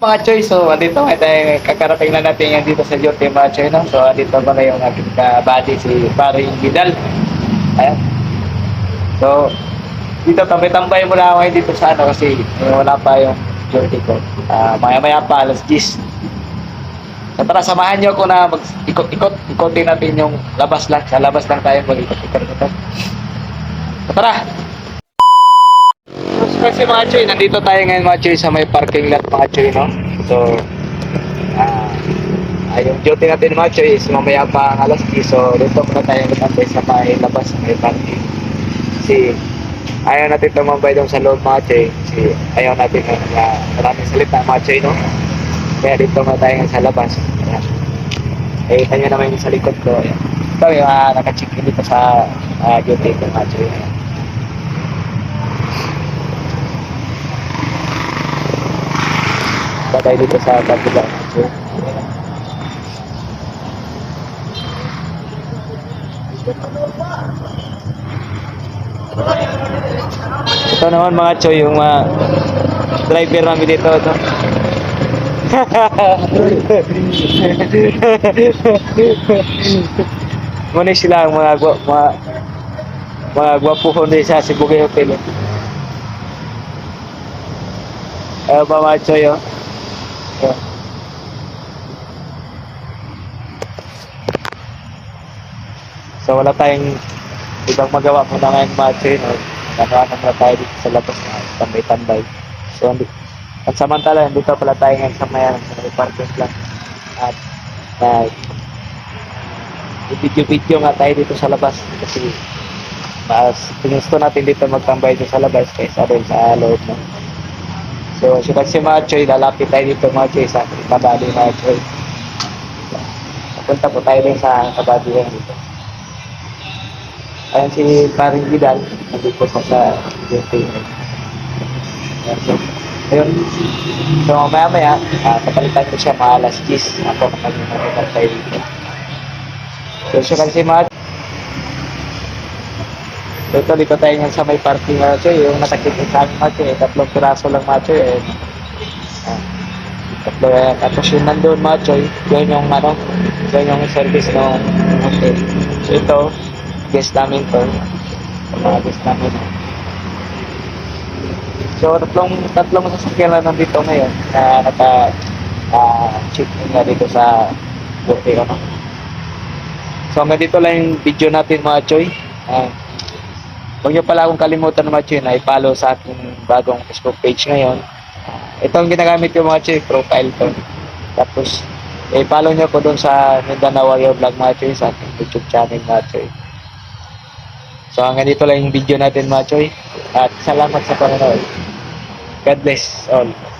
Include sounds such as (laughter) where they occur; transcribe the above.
Mga choice, so dito nga tayo, kakarating na natin yan dito sa Jote mga choice, no? So dito pala yung aking kabady si Paring Vidal. Ayan. So, dito tambay-tambay muna ako dito sa ano kasi eh, wala pa yung Jote ko. Ah, maya-maya pa, alas 10. So tara, samahan niyo ako na mag-ikot-ikot. Ikotin natin yung labas lang. Sa labas lang tayo mag-ikot-ikot. So tara! Kasi mga choy, nandito tayo ngayon mga choy sa may parking lot mga choy, no? So, ah, ah, yung duty natin mga choy is mamaya pa ang alas 10. So, dito muna tayo magantay sa may labas sa may parking. Kasi, ayaw natin tumambay doon sa loob mga choy. Kasi, ayaw natin na uh, maraming salita mga choy, no? Kaya dito muna tayo ngayon sa labas. Eh, kanya naman yung sa likod ko. Ito yung uh, naka-check in dito sa uh, duty ko mga choy. Ayan. pa tayo dito sa kabila. So, ito naman mga choy, yung mga driver namin dito. Ito. (laughs) Muna sila ang mga mga mga gwapuhon din sa Sibugay Hotel. Ayaw ba mga choy, oh? Yeah. So wala tayong ibang magawa muna ngayon mga chain o ano-ano muna tayo dito sa labas na tambay-tambay. So hindi, at samantala dito pala tayo ngayon sa sa may parking lot at uh, video-video nga tayo dito sa labas kasi mas gusto natin dito magtambay dito sa labas kaysa doon sa loob no? So, si si Machoy, lalapit tayo dito Machoy sa kabady Machoy. Punta po tayo din sa kabady yan dito. Ayan si Paring Vidal, nandito pa sa. Ayan, so, ayun. So, mamaya maya, uh, kapalitan ko siya mga alas 10. Ako kapag nakikita tayo dito. So, siya kasi Machoy. So, ito dito tayo ngayon sa may parking macho, yung nasakit sa amin macho, eh, tatlong piraso lang macho, eh. Ah, tatlo, eh, tapos yung nandun macho, yun yung ano, yun yung service ng hotel. So, ito, guest namin to, mga guest namin. So, tatlong, tatlong sasakyan lang nandito ngayon, na naka, ah, check in na dito sa hotel, ano. So, hanggang dito lang yung video natin mga choy. Ah, Huwag niyo pala akong kalimutan mga Choy na i-follow sa aking bagong Facebook page ngayon. Ito ang ginagamit ko mga Choy, profile ko. Tapos, i-follow niyo ko doon sa Mindanao Warrior Vlog mga Choy sa aking YouTube channel mga Choy. So hanggang dito lang yung video natin mga Choy. At salamat sa panonood. God bless all.